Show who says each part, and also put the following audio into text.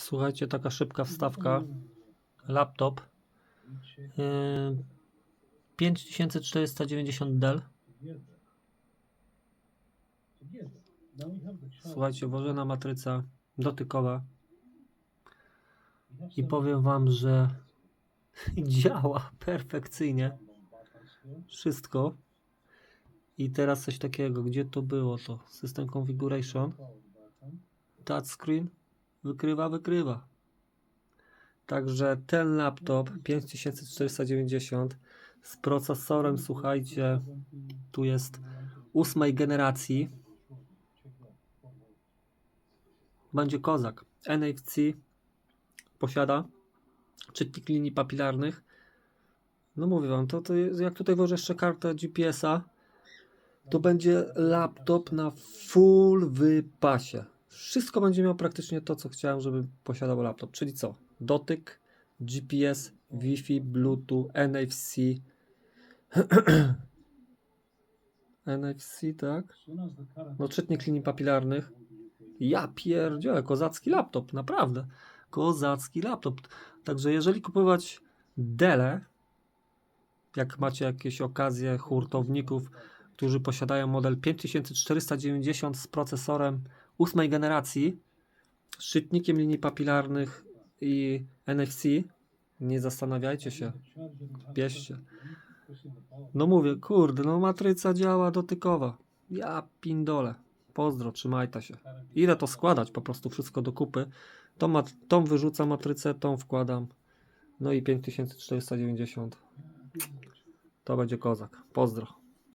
Speaker 1: Słuchajcie, taka szybka wstawka. Laptop. Yy, 5490 Dell. Słuchajcie, włożona matryca dotykowa. I powiem Wam, że działa perfekcyjnie. Wszystko. I teraz coś takiego, gdzie to było to? System Configuration. Touchscreen. Wykrywa, wykrywa. Także ten laptop 5490 z procesorem, słuchajcie, tu jest ósmej generacji. Będzie kozak. NFC posiada czytnik linii papilarnych. No mówię wam, to, to jest, jak tutaj włożę jeszcze kartę GPS-a, to będzie laptop na full wypasie. Wszystko będzie miał praktycznie to, co chciałem, żeby posiadał laptop. Czyli co? Dotyk, GPS, Wi-Fi, Bluetooth, NFC. NFC, tak? No czytnik linii papilarnych. Ja pierdzielę, kozacki laptop, naprawdę. Kozacki laptop. Także jeżeli kupować Dele, jak macie jakieś okazje hurtowników, którzy posiadają model 5490 z procesorem ósmej generacji, z czytnikiem linii papilarnych i NFC, nie zastanawiajcie się, bierzcie. No mówię, kurde, no matryca działa dotykowa. Ja pindole. Pozdro, trzymajta się. Ile to składać? Po prostu wszystko do kupy. Tą, mat- tą wyrzucam matrycę, tą wkładam. No i 5490. To będzie kozak. Pozdro.